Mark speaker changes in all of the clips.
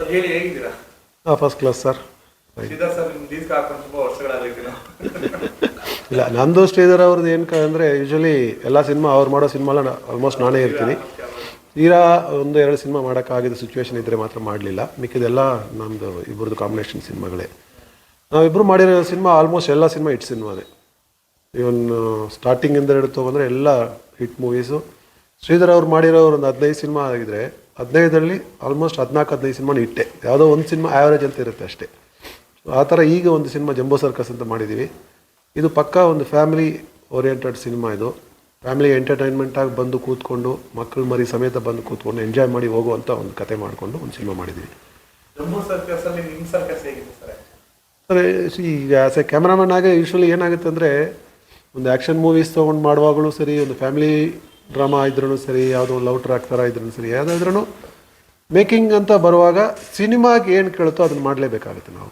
Speaker 1: ಹೇಳಿ ಹೇಗಿದ್ದೀರಾ?
Speaker 2: ಹಾಂ first class sir
Speaker 1: Sridhar sir ನಿಮ್ ಲೀಸ್ ಹಾಕೊಂಡು ತುಂಬಾ ವರ್ಷಗಳಾಗೈತಿ
Speaker 2: ಇಲ್ಲ ನಂದು ಶ್ರೀಧರ್ ಅವ್ರದ್ದು ಏನು ಅಂದರೆ ಯೂಶ್ವಲಿ ಎಲ್ಲ ಸಿನಿಮಾ ಅವ್ರು ಮಾಡೋ ಸಿನಿಮಾಲ ಆಲ್ಮೋಸ್ಟ್ ನಾನೇ ಇರ್ತೀನಿ. ತೀರಾ ಒಂದು ಎರಡು ಸಿನಿಮಾ ಮಾಡೋಕ್ಕಾಗಿದ್ದ ಸಿಚುವೇಶನ್ ಇದ್ದರೆ ಮಾತ್ರ ಮಾಡಲಿಲ್ಲ. ಮಿಕ್ಕಿದೆಲ್ಲ ನಮ್ಮದು ಇಬ್ಬರದ್ದು ಕಾಂಬಿನೇಷನ್ ಸಿನಿಮಾಗಳೇ ನಾವಿಬ್ಬರು ಮಾಡಿರೋ ಸಿನಿಮಾ ಆಲ್ಮೋಸ್ಟ್ ಎಲ್ಲ ಸಿನಿಮಾ ಹಿಟ್ ಸಿನಿಮಾನೇ ಇವನ್ ಸ್ಟಾರ್ಟಿಂಗಿಂದ ಹಿಡಿದು ತೊಗೊಂಡ್ರೆ ಎಲ್ಲ ಹಿಟ್ ಮೂವೀಸು ಶ್ರೀಧರ್ ಅವ್ರು ಮಾಡಿರೋ ಒಂದು ಹದಿನೈದು ಸಿನಿಮಾ ಆಗಿದ್ರೆ ಹದಿನೈದರಲ್ಲಿ ಆಲ್ಮೋಸ್ಟ್ ಹದಿನಾಲ್ಕು ಹದಿನೈದು ಸಿನಿಮಾನ ಇಟ್ಟೆ. ಯಾವುದೋ ಒಂದು ಸಿನಿಮಾ ಆ್ಯಾವ್ರೇಜ್ ಅಂತ ಇರುತ್ತೆ ಅಷ್ಟೇ. ಆ ಥರ ಈಗ ಒಂದು ಸಿನಿಮಾ ಜಂಬೋ ಸರ್ಕಸ್ ಅಂತ ಮಾಡಿದ್ದೀವಿ ಇದು ಪಕ್ಕಾ ಒಂದು ಫ್ಯಾಮಿಲಿ ಓರಿಯೆಂಟೆಡ್ ಸಿನಿಮಾ ಇದು. ಫ್ಯಾಮಿಲಿ ಎಂಟರ್ಟೈನ್ಮೆಂಟಾಗಿ ಬಂದು ಕೂತ್ಕೊಂಡು ಮಕ್ಕಳು ಮರಿ ಸಮೇತ ಬಂದು ಕೂತ್ಕೊಂಡು ಎಂಜಾಯ್ ಮಾಡಿ ಹೋಗುವಂಥ ಒಂದು ಕತೆ ಮಾಡಿಕೊಂಡು ಒಂದು ಸಿನಿಮಾ ಮಾಡಿದ್ದೀವಿ
Speaker 1: ಜಮ್ಮು ಸರ್ಕಸ್ ಅಲ್ಲಿ ನಿಮ್ ಸರ್ಕಸ್ ಹೇಗಿದೆ ಸರ್?
Speaker 2: ಸರ್ ಈಗ ಆಸ್ ಎ ಕ್ಯಾಮ್ರಾಮನ್ ಆಗಿ ಯೂಶ್ವಲಿ ಏನಾಗುತ್ತೆ ಅಂದರೆ ಒಂದು ಆ್ಯಕ್ಷನ್ ಮೂವೀಸ್ ತೊಗೊಂಡು ಮಾಡುವಾಗಲೂ ಸರಿ ಒಂದು ಫ್ಯಾಮಿಲಿ ಡ್ರಾಮಾ ಇದ್ರೂ ಸರಿ, ಯಾವುದೋ ಲವ್ ಟ್ರ್ಯಾಕ್ ಥರ ಇದ್ರೂ ಸರಿ, ಯಾವುದಾದ್ರೂ ಮೇಕಿಂಗ್ ಅಂತ ಬರುವಾಗ ಸಿನಿಮಾಗೆ ಏನು ಕೇಳುತ್ತೋ ಅದನ್ನು ಮಾಡಲೇಬೇಕಾಗುತ್ತೆ ನಾವು.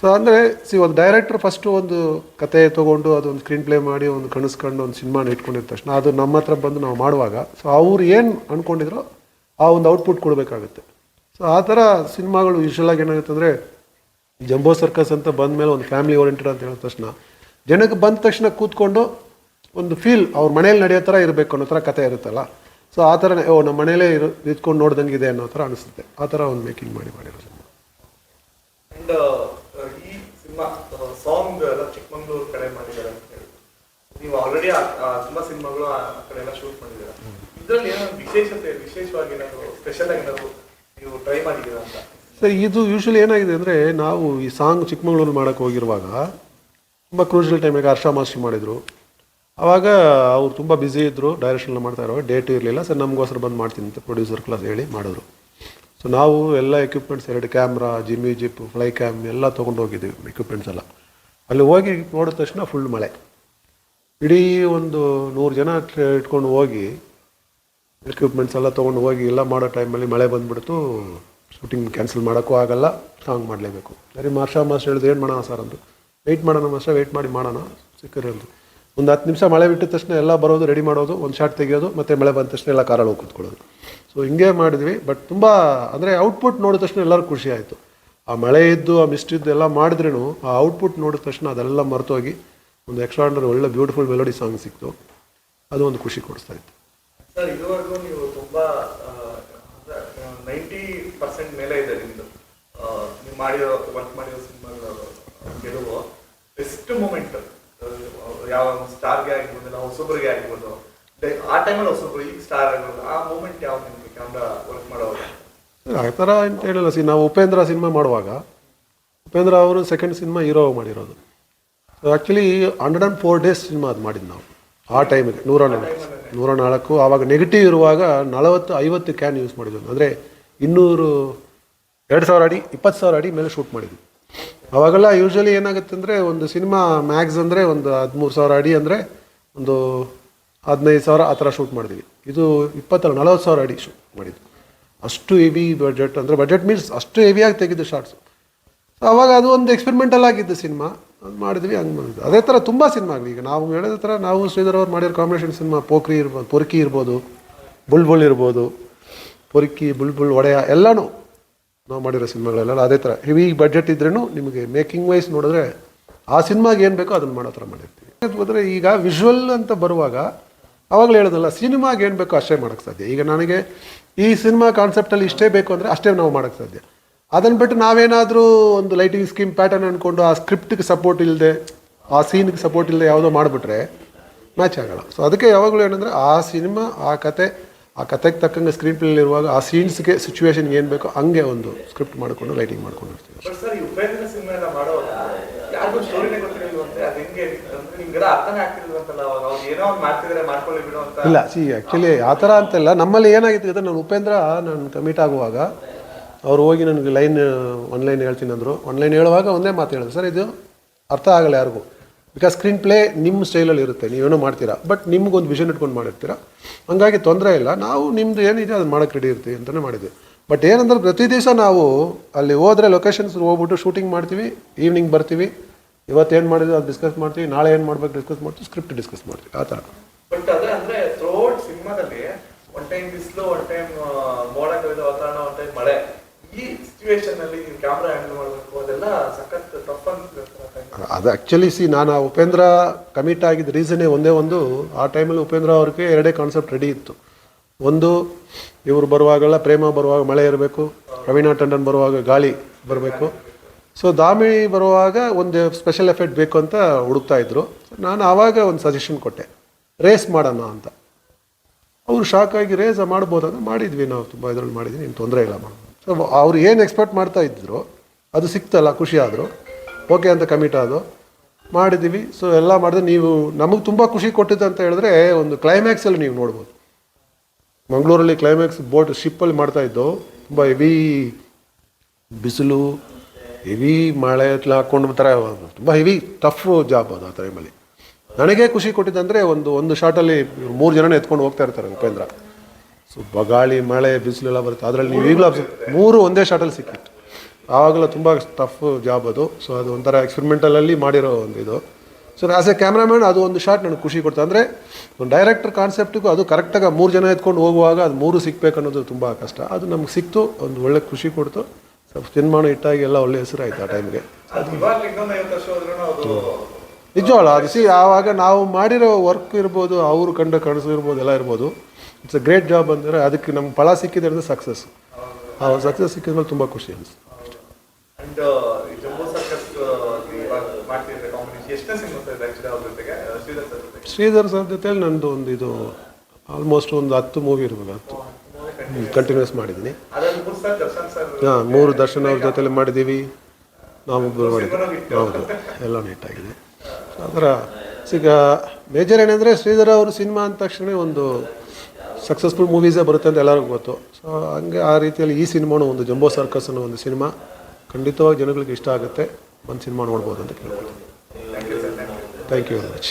Speaker 2: ಸೊ ಅಂದರೆ, ಸಿ, ಒಂದು ಡೈರೆಕ್ಟ್ರ್ ಫಸ್ಟು ಒಂದು ಕತೆ ತೊಗೊಂಡು ಅದೊಂದು ಸ್ಕ್ರೀನ್ ಪ್ಲೇ ಮಾಡಿ, ಒಂದು ಕಣಿಸ್ಕೊಂಡು ಒಂದು ಸಿನಿಮಾನ ಇಟ್ಕೊಂಡಿದ್ದ ತಕ್ಷಣ ಅದು ನಮ್ಮ ಹತ್ರ ಬಂದು ನಾವು ಮಾಡುವಾಗ ಸೊ ಅವ್ರು ಏನು ಅಂದ್ಕೊಂಡಿದ್ರೋ ಆ ಒಂದು ಔಟ್ಪುಟ್ ಕೊಡಬೇಕಾಗುತ್ತೆ. ಸೊ ಆ ಥರ ಸಿನಿಮಾಗಳು ಯೂಶ್ವಲಾಗಿ ಏನಾಗುತ್ತೆ ಅಂದರೆ, ಜಂಬೋ ಸರ್ಕಸ್ ಅಂತ ಬಂದ ಮೇಲೆ ಒಂದು ಫ್ಯಾಮಿಲಿ ಓರಿಯೆಂಟೆಡ್ ಅಂತ ಹೇಳಿದ ತಕ್ಷಣ, ಜನಕ್ಕೆ ಬಂದ ತಕ್ಷಣ ಕೂತ್ಕೊಂಡು ಒಂದು ಫೀಲ್ ಅವ್ರ ಮನೇಲಿ ನಡೆಯೋ ಥರ ಇರಬೇಕು ಅನ್ನೋ ಥರ ಕತೆ ಇರುತ್ತಲ್ಲ? ಸೊ ಆ ಥರನೇ ಓ ನಮ್ಮ ಮನೇಲೇ ಇರು ನಿಂತ್ಕೊಂಡು ಇದೆ ಅನ್ನೋ ಥರ ಅನಿಸುತ್ತೆ. ಆ ಥರ ಒಂದು ಮೇಕಿಂಗ್ ಮಾಡಿ ಮಾಡಿರೋ ಸಿನಿಮಾ.
Speaker 1: ಅಂಡ್ ಈ ಸಿನಿಮಾ ಸಾಂಗ್ ಎಲ್ಲ ಚಿಕ್ಕಮಂಗ್ಳೂರ್ ಕಡೆ ಮಾಡಿದ್ದಾರೆ ಅಂತ ಹೇಳಿ. ನೀವು ಆಲ್ರೆಡಿ ತುಂಬಾ ಸಿನಿಮಾಗಳು ಆ ಕಡೆ ಎಲ್ಲ ಶೂಟ್ ಮಾಡಿದ್ದೀರಾ? ಇದ್ರಲ್ಲಿ ಏನೋ ವಿಶೇಷತೆ ವಿಶೇಷವಾಗಿ ಏನಾದ್ರು ಸ್ಪೆಷಲ್ ಆಗಿ ಏನಾದ್ರು ನೀವು ಟ್ರೈ ಮಾಡಿದ್ದೀರಾ ಅಂತ?
Speaker 2: ಸರ್ ಇದು ಯೂಶ್ವಲಿ ಏನಾಗಿದೆ ಅಂದರೆ ನಾವು ಈ ಸಾಂಗ್ ಚಿಕ್ಕಮಗಳೂರು ಮಾಡೋಕ್ಕೆ ಹೋಗಿರುವಾಗ ತುಂಬ ಕ್ರೂಷಲ್ ಟೈಮಿಗೆ ಹರ್ಷ ಮಾಸ್ಟ್ರಿ ಮಾಡಿದರು. ಆವಾಗ ಅವ್ರು ತುಂಬ ಬ್ಯುಸಿ ಇದ್ದರು ಡೈರೆಕ್ಷನ್ ಮಾಡ್ತಾ ಇರೋ ಡೇಟ್ ಇರಲಿಲ್ಲ. ಸರ್ ನಮಗೋಸ್ಕರ ಬಂದು ಮಾಡ್ತೀನಿ ಅಂತ ಪ್ರೊಡ್ಯೂಸರ್ ಕ್ಲಾಸ್ ಹೇಳಿ ಮಾಡಿದ್ರು ಸೊ ನಾವು ಎಲ್ಲ ಎಕ್ವಿಪ್ಮೆಂಟ್ಸ್ ಎರಡು camera Jimmy Jib fly cam ಎಲ್ಲ ತೊಗೊಂಡು ಹೋಗಿದ್ದೀವಿ ಎಕ್ವಿಪ್ಮೆಂಟ್ಸ್ ಎಲ್ಲ. ಅಲ್ಲಿ ಹೋಗಿ ನೋಡಿದ ತಕ್ಷಣ ಫುಲ್ ಮಳೆ. ಇಡೀ ಒಂದು ನೂರು ಜನ ಇಟ್ಕೊಂಡು ಹೋಗಿ ಎಕ್ವಿಪ್ಮೆಂಟ್ಸ್ ಎಲ್ಲ ತೊಗೊಂಡು ಹೋಗಿ ಎಲ್ಲ ಮಾಡೋ ಟೈಮಲ್ಲಿ ಮಳೆ ಬಂದುಬಿಡ್ತು. ಶೂಟಿಂಗ್ ಕ್ಯಾನ್ಸಲ್ ಮಾಡೋಕ್ಕೂ ಆಗಲ್ಲ ಸಾಂಗ್ ಮಾಡಲೇಬೇಕು. ಸರಿ ಮಾರ್ಷಾ ಮಾಸ್ಟರ್ ಹೇಳಿದ್ರು, ಏನು ಮಾಡೋಣ ಸರ್ ಅಂದು ವೆಯ್ಟ್ ಮಾಡೋಣ ಮಾಸ್ಟರ್ ವೆಯ್ಟ್ ಮಾಡಿ ಮಾಡೋಣ. ಸಿಕ್ಕರೆ ಅಂತ. ಒಂದು ಹತ್ತು ನಿಮಿಷ ಮಳೆ ಬಿಟ್ಟ ತಕ್ಷಣ ಎಲ್ಲ ಬರೋದು ರೆಡಿ ಮಾಡೋದು, ಒಂದು ಶಾಟ್ ತೆಗೆಯೋದು, ಮತ್ತು ಮಳೆ ಬಂದ ತಕ್ಷಣ ಎಲ್ಲ ಕಾರಲ್ಲಿ ಹೋಗಿ ಕೂತ್ಕೊಳ್ಳೋದು. ಸೊ ಹಿಂಗೆ ಮಾಡಿದ್ವಿ ಬಟ್ ತುಂಬ, ಅಂದರೆ ಔಟ್ಪುಟ್ ನೋಡಿದ ತಕ್ಷಣ ಎಲ್ಲರೂ ಖುಷಿ ಆಯಿತು. ಆ ಮಳೆ ಇದ್ದು, ಆ ಮಿಸ್ಟ್ ಇದ್ದು ಎಲ್ಲ ಮಾಡಿದ್ರೂ ಆ ಔಟ್ಪುಟ್ ನೋಡಿದ ತಕ್ಷಣ ಅದೆಲ್ಲ ಮರೆತೋಗಿ ಒಂದು ಎಕ್ಸ್ಟ್ರಾರ್ಡನರಿ ಒಳ್ಳೆ ಬ್ಯೂಟಿಫುಲ್ ಮೆಲೋಡಿ ಸಾಂಗ್ ಸಿಕ್ತು. ಅದು ಒಂದು ಖುಷಿ ಕೊಡಿಸ್ತಾ ಇತ್ತು.
Speaker 1: ಸರ್, ಇದುವರೆಗೂ ನೀವು ತುಂಬ ನೈಂಟಿ ಪರ್ಸೆಂಟ್ ಮೇಲೆ ಇದೆ ನಿಮ್ಮದು ನೀವು ಮಾಡಿರೋ ವರ್ಕ್ ಮಾಡಿರೋ ಸಿನಿಮಾಗಳು ಗೆಲುವು ಬೆಸ್ಟ್ ಮೂಮೆಂಟ್ ಯಾವ ಸ್ಟಾರ್ಗೆ ಆಗಿರ್ಬೋದು ನಾವು ಹೊಸೊಬ್ಬರಿಗೆ ಆಗಿರ್ಬೋದು. ಆ ಟೈಮಲ್ಲಿ ಹೊಸೊಬ್ರು ಈಗ ಸ್ಟಾರ್ ಆಗಿರ್ಬೋದು ಆ ಮೂಮೆಂಟ್ ಯಾವ ನಿಮಗೆ ಕ್ಯಾಮ್ರಾ ವರ್ಕ್ ಮಾಡೋದು
Speaker 2: ಆ ಥರ ಅಂತ ಹೇಳಿಲ್ಲ. ಸಿ ನಾವು ಉಪೇಂದ್ರ ಸಿನಿಮಾ ಮಾಡುವಾಗ ಉಪೇಂದ್ರ ಅವರು ಸೆಕೆಂಡ್ ಸಿನಿಮಾ ಹೀರೋ ಮಾಡಿರೋದು. Actually hundred and four days cinema ಅದು ಮಾಡಿದ್ದು ನಾವು ಆ ಟೈಮಿಗೆ ನೂರ ನಾಲ್ಕು ನೂರ ನಾಲ್ಕು ಆವಾಗ ನೆಗೆಟಿವ್ ಇರುವಾಗ ನಲವತ್ತು ಐವತ್ತು ಕ್ಯಾನ್ ಯೂಸ್ ಮಾಡಿದ್ವಿ. ಅಂದರೆ ಇನ್ನೂರು ಎರಡು ಸಾವಿರ ಅಡಿ ಇಪ್ಪತ್ತು ಸಾವಿರ ಅಡಿ ಮೇಲೆ ಶೂಟ್ ಮಾಡಿದ್ವಿ. ಅವಾಗೆಲ್ಲ ಯೂಶ್ವಲಿ ಏನಾಗುತ್ತೆ ಅಂದರೆ ಒಂದು ಸಿನಿಮಾ ಮ್ಯಾಕ್ಸ್ ಅಂದರೆ ಒಂದು ಹದಿಮೂರು ಸಾವಿರ ಅಡಿ ಅಂದರೆ ಒಂದು ಹದಿನೈದು ಸಾವಿರ ಆ ಥರ ಶೂಟ್ ಮಾಡಿದ್ವಿ. ಇದು ಇಪ್ಪತ್ತಲ್ಲ, ನಲವತ್ತು ಸಾವಿರ ಅಡಿ ಶೂಟ್ ಮಾಡಿದ್ದು. ಅಷ್ಟು ಹೆವಿ ಬಜೆಟ್ ಅಂದರೆ ಬಜೆಟ್ ಮೀನ್ಸ್ ಅಷ್ಟು ಹೆವಿಯಾಗಿ ತೆಗೆದು ಶಾರ್ಟ್ಸು ಅವಾಗ ಅದು ಒಂದು ಎಕ್ಸ್ಪೆರಿಮೆಂಟಲ್ ಆಗಿದ್ದು ಸಿನಿಮಾ ಅದು ಮಾಡಿದ್ವಿ, ಹಂಗೆ ಮಾಡಿದ್ವಿ. ಅದೇ ಥರ ತುಂಬ ಸಿನಿಮಾಗಳು ಈಗ ನಾವು ಹೇಳಿದ ಥರ ನಾವು ಶ್ರೀಧರ್ ಅವ್ರು ಮಾಡಿರೋ ಕಾಂಬಿನೇಷನ್ ಸಿನಿಮಾ ಪೋಖ್ರಿ ಇರ್ಬೋದು ಪೊರ್ಕಿ ಇರ್ಬೋದು, ಬುಲ್ಬುಲ್ ಬುಲ್ ಇರ್ಬೋದು, ಪೊರ್ಕಿ, ಬುಲ್ಬುಲ್ ಬುಲ್ ಒಡೆಯ ಎಲ್ಲನೂ ನಾವು ಮಾಡಿರೋ ಸಿನಿಮಾಗಳೆಲ್ಲ ಅದೇ ಥರ. ಹೆವಿ ಬಜೆಟ್ ಇದ್ರೂ ನಿಮಗೆ ಮೇಕಿಂಗ್ ವೈಸ್ ನೋಡಿದ್ರೆ ಆ ಸಿನಿಮಾಗೆ ಏನು ಬೇಕೋ ಅದನ್ನು ಮಾಡೋ ಥರ ಮಾಡಿರ್ತೀವಿ. ಅಂದರೆ ಈಗ ವಿಜುವಲ್ ಅಂತ ಬರುವಾಗ ಅವಾಗಲೇ ಹೇಳೋದಲ್ಲ, ಸಿನಿಮಾಗೆ ಏನು ಬೇಕೋ ಅಷ್ಟೇ ಮಾಡೋಕ್ಕೆ ಸಾಧ್ಯ. ಈಗ ನನಗೆ ಈ ಸಿನಿಮಾ ಕಾನ್ಸೆಪ್ಟಲ್ಲಿ ಇಷ್ಟೇ ಬೇಕು ಅಂದರೆ ಅಷ್ಟೇ ನಾವು ಮಾಡೋಕ್ಕೆ ಸಾಧ್ಯ. ಅದನ್ನು ಬಿಟ್ಟು ನಾವೇನಾದರೂ ಒಂದು ಲೈಟಿಂಗ್ ಸ್ಕೀಮ್ ಪ್ಯಾಟರ್ನ್ ಅಂದ್ಕೊಂಡು ಆ ಸ್ಕ್ರಿಪ್ಟ್ಗೆ ಸಪೋರ್ಟ್ ಇಲ್ಲದೆ ಆ ಸೀನ್ಗೆ ಸಪೋರ್ಟ್ ಇಲ್ಲದೆ ಯಾವುದೋ ಮಾಡಿಬಿಟ್ರೆ ಮ್ಯಾಚ್ ಆಗೋಲ್ಲ. ಸೊ ಅದಕ್ಕೆ ಯಾವಾಗಲೂ ಏನಂದರೆ ಆ ಸಿನಿಮಾ, ಆ ಕತೆ ಆ ಕತೆಗೆ ತಕ್ಕಂಗೆ ಸ್ಕ್ರೀನ್ ಪ್ಲೇ ಇರುವಾಗ ಆ ಸೀನ್ಸ್ಗೆ ಸಿಚುವೇಶನ್ಗೆ ಏನು ಬೇಕೋ ಹಂಗೆ ಒಂದು ಸ್ಕ್ರಿಪ್ಟ್ ಮಾಡಿಕೊಂಡು
Speaker 1: ರೈಟಿಂಗ್ ಬಿಡು ಅಂತ?
Speaker 2: ಇಲ್ಲ ಸಿ ಆ್ಯಕ್ಚುಲಿ ಆ ಥರ ಅಂತೆಲ್ಲ ನಮ್ಮಲ್ಲಿ ಏನಾಗಿತ್ತು ಗೊತ್ತಾ? ನಾನು ಉಪೇಂದ್ರ ನಾನು ಕಮಿಟ್ ಆಗುವಾಗ ಅವ್ರು ಹೋಗಿ ನನಗೆ ಲೈನ್ ಒನ್ಲೈನ್ ಹೇಳ್ತೀನಿ ಅಂದರು. ಒನ್ಲೈನ್ ಹೇಳುವಾಗ ಒಂದೇ ಮಾತು ಹೇಳಿದ್ರು. ಸರ್ ಇದು ಅರ್ಥ ಆಗಲ್ಲ ಯಾರಿಗೂ. ಬಿಕಾಸ್ ಸ್ಕ್ರೀನ್ ಪ್ಲೇ ನಿಮ್ಮ ಸ್ಟೈಲಲ್ಲಿ ಇರುತ್ತೆ, ನೀವೇನೋ ಮಾಡ್ತೀರಾ ಬಟ್ ನಿಮ್ಗೊಂದು ವಿಷನ್ ಇಟ್ಕೊಂಡು ಮಾಡಿರ್ತೀರಾ. ಹಂಗಾಗಿ ತೊಂದರೆ ಇಲ್ಲ. ನಾವು ನಿಮ್ಮದು ಏನಿದೆ ಅದು ಮಾಡೋಕ್ಕೆ ರೆಡಿ ಇರ್ತೀವಿ ಅಂತಲೇ ಮಾಡಿದ್ವಿ. ಬಟ್ ಏನಂದ್ರೆ ಪ್ರತಿ ದಿವಸ ನಾವು ಅಲ್ಲಿ ಹೋದರೆ ಲೊಕೇಶನ್ಸ್ ಹೋಗ್ಬಿಟ್ಟು ಶೂಟಿಂಗ್ ಮಾಡ್ತೀವಿ ಈವ್ನಿಂಗ್ ಬರ್ತೀವಿ. ಇವತ್ತೇನು ಮಾಡಿದ್ವಿ, ಅದು ಡಿಸ್ಕಸ್ ಮಾಡ್ತೀವಿ, ನಾಳೆ ಏನು ಮಾಡ್ಬೇಕು ಡಿಸ್ಕಸ್ ಮಾಡ್ತೀವಿ ಸ್ಕ್ರಿಪ್ಟ್ ಡಿಸ್ಕಸ್ ಮಾಡ್ತೀವಿ, ಆ ಥರ.
Speaker 1: ಬಟ್ ಅದೇ ಸಿನಿಮಾದಲ್ಲಿ ಒನ್ ಟೈಮ್ ಬಿಸಿಲು ಒನ್ ಟೈಮ್ ಮೋಡ ಕವಿದ ವಾತಾವರಣ ಒನ್ ಟೈಮ್ ಮಳೆ. ಈ ಸಿಚುವೇಶನ್ ಅಲ್ಲಿ ಕ್ಯಾಮ್ರಾ ಹ್ಯಾಂಡಲ್ ಮಾಡಬೇಕು, ಅದೆಲ್ಲ ಸಖತ್ ಟಫ್
Speaker 2: ಅದು ಆ್ಯಕ್ಚುಲಿ ಸಿ ನಾನು ಆ ಉಪೇಂದ್ರ ಕಮಿಟ್ ಆಗಿದ್ದ ರೀಸನ್ನೇ ಒಂದೇ ಒಂದು, ಆ ಟೈಮಲ್ಲಿ ಉಪೇಂದ್ರ ಅವ್ರಿಗೆ ಎರಡೇ ಕಾನ್ಸೆಪ್ಟ್ ರೆಡಿ ಇತ್ತು. ಒಂದು, ಇವರು ಬರುವಾಗೆಲ್ಲ, ಪ್ರೇಮ ಬರುವಾಗ ಮಳೆ ಇರಬೇಕು, ರವೀನಾ ಟಂಡನ್ ಬರುವಾಗ ಗಾಳಿ ಬರಬೇಕು. ಸೊ ದಾಮಿಣಿ ಬರುವಾಗ ಒಂದು ಸ್ಪೆಷಲ್ ಎಫೆಕ್ಟ್ ಬೇಕು ಅಂತ ಹುಡುಕ್ತಾ ಇದ್ರು. ನಾನು ಆವಾಗ ಒಂದು ಸಜೆಷನ್ ಕೊಟ್ಟೆ ರೇಸ್ ಮಾಡೋಣ ಅಂತ. ಅವರು ಶಾಕ್ ಆಗಿ ರೇಸ್ ಮಾಡ್ಬೋದಂದ್ರೆ ಮಾಡಿದ್ವಿ ನಾವು, ತುಂಬ ಇದರಲ್ಲಿ ಮಾಡಿದ್ವಿ ಏನು ತೊಂದರೆ ಇಲ್ಲ ಮಾಡೋದು ಸೊ ಅವ್ರು ಏನು ಎಕ್ಸ್ಪೆಕ್ಟ್ ಮಾಡ್ತಾ ಇದ್ದರು ಅದು ಸಿಕ್ತಲ್ಲ, ಖುಷಿ ಆದರು. ಓಕೆ ಅಂತ ಕಮಿಟ್ ಆದೋ ಮಾಡಿದ್ದೀವಿ ಸೊ ಎಲ್ಲ ಮಾಡಿದ್ರೆ ನೀವು, ನಮಗೆ ತುಂಬ ಖುಷಿ ಕೊಟ್ಟಿದ್ದು ಅಂತ ಹೇಳಿದ್ರೆ, ಒಂದು ಕ್ಲೈಮ್ಯಾಕ್ಸಲ್ಲಿ ನೀವು ನೋಡ್ಬೋದು. ಮಂಗಳೂರಲ್ಲಿ ಕ್ಲೈಮ್ಯಾಕ್ಸ್ ಬೋಟ್ ಶಿಪ್ಪಲ್ಲಿ ಮಾಡ್ತಾ ಇದ್ದೋ, ತುಂಬ ಹೆವಿ ಬಿಸಿಲು ಹೆವಿ ಮಳೆ ಎಲ್ಲ ಹಾಕ್ಕೊಂಡು ಥರ ತುಂಬ ಹೆವಿ ಟಫ್ ಜಾಬ್ ಅದು ಆ ಟೈಮಲ್ಲಿ ನನಗೆ ಖುಷಿ ಕೊಟ್ಟಿದ್ದಂದರೆ ಒಂದು ಒಂದು ಶಾರ್ಟಲ್ಲಿ ಮೂರು ಜನನೇ ಎತ್ಕೊಂಡು ಹೋಗ್ತಾ ಇರ್ತಾರೆ, ಉಪೇಂದ್ರ. ಸೊ ಬಗಾಳಿ ಮಳೆ ಬಿಸಿಲೆಲ್ಲ ಬರುತ್ತೆ. ಅದರಲ್ಲಿ ನೀವು ಈಗಲೂ ಮೂರು ಒಂದೇ ಶಾಟಲ್ಲಿ ಸಿಕ್ಕಿತ್ತು. ಆವಾಗಲೂ ತುಂಬ ಟಫ್ ಜಾಬ್ ಅದು. ಸೊ ಅದು ಒಂಥರ ಎಕ್ಸ್ಪೆರಿಮೆಂಟಲಲ್ಲಿ ಮಾಡಿರೋ ಒಂದು ಇದು. ಸೊ ಆ್ಯಸ್ ಎ ಕ್ಯಾಮ್ರಾಮ್ಯಾನ್ ಅದು ಒಂದು ಶಾಟ್ ನನಗೆ ಖುಷಿ ಕೊಡ್ತು. ಅಂದರೆ, ಒಂದು ಡೈರೆಕ್ಟರ್ ಕಾನ್ಸೆಪ್ಟಿಗೂ ಅದು ಕರೆಕ್ಟಾಗಿ ಮೂರು ಜನ ಎತ್ಕೊಂಡು ಹೋಗುವಾಗ ಅದು ಮೂರು ಸಿಕ್ಬೇಕು ಅನ್ನೋದು ತುಂಬ ಕಷ್ಟ. ಅದು ನಮ್ಗೆ ಸಿಕ್ತು, ಒಂದು ಒಳ್ಳೆ ಖುಷಿ ಕೊಡ್ತು. ಸ್ವಲ್ಪ ಸಿನಿಮಾನು ಇಟ್ಟಾಗಿ ಎಲ್ಲ ಒಳ್ಳೆ ಆಯ್ತು ಆ ಟೈಮ್ಗೆ ನಿಜವಾಳ ಅದು ಸಿ ಆವಾಗ ನಾವು ಮಾಡಿರೋ ವರ್ಕ್ ಇರ್ಬೋದು, ಅವರು ಕಂಡ ಕನಸು ಇರ್ಬೋದು, ಎಲ್ಲ ಇರ್ಬೋದು. ಇಟ್ಸ್ ಅ ಗ್ರೇಟ್ ಜಾಬ್ ಅಂದರೆ ಅದಕ್ಕೆ ನಮ್ಮ ಫಲ ಸಿಕ್ಕಿದೆ ಅಂದರೆ ಸಕ್ಸಸ್ ಆ ಸಕ್ಸಸ್ ಸಿಕ್ಕಿದ ಮೇಲೆ ತುಂಬ ಖುಷಿ ಅನಿಸ್ತು
Speaker 1: ಅವ್ರ ಜೊತೆಗೆ? ಶ್ರೀಧರ್ ಸರ್
Speaker 2: ಜೊತೆಲಿ ನಂದು ಒಂದು ಇದು ಆಲ್ಮೋಸ್ಟ್ ಒಂದು ಹತ್ತು ಮೂವಿ ಇರ್ಬೋದು ಹತ್ತು. ಕಂಟಿನ್ಯೂಸ್ ಮಾಡಿದ್ದೀನಿ. ಹಾಂ ಮೂರು ದರ್ಶನ್ ಅವ್ರ ಜೊತೆಲಿ ಮಾಡಿದ್ದೀವಿ ನಾವೊಬ್ಬರು
Speaker 1: ಮಾಡಿದ್ದೀವಿ.
Speaker 2: ಹೌದು ಎಲ್ಲ ನೀಟಾಗಿದೆ ಥರ ಈಗ ಮೇಜರ್ ಏನಂದರೆ ಶ್ರೀಧರ್ ಅವರು ಸಿನಿಮಾ ಅಂದ ತಕ್ಷಣ ಒಂದು ಸಕ್ಸಸ್ಫುಲ್ ಮೂವೀಸೇ ಬರುತ್ತೆ ಅಂತ ಎಲ್ಲರಿಗೂ ಗೊತ್ತು. ಸೊ ಹಂಗೆ ಆ ರೀತಿಯಲ್ಲಿ ಈ ಸಿನಿಮಾನು ಒಂದು ಜಂಬೋ ಸರ್ಕಸ್ ಅನ್ನೋ ಒಂದು ಸಿನಿಮಾ ಖಂಡಿತವಾಗಿ ಜನಗಳಿಗೆ ಇಷ್ಟ ಆಗುತ್ತೆ. ಒಂದು ಸಿನಿಮಾ ನೋಡ್ಬೋದು ಅಂತ ಕೇಳ್ಬೋದು ಥ್ಯಾಂಕ್ ಯು ವೆರಿ ಮಚ್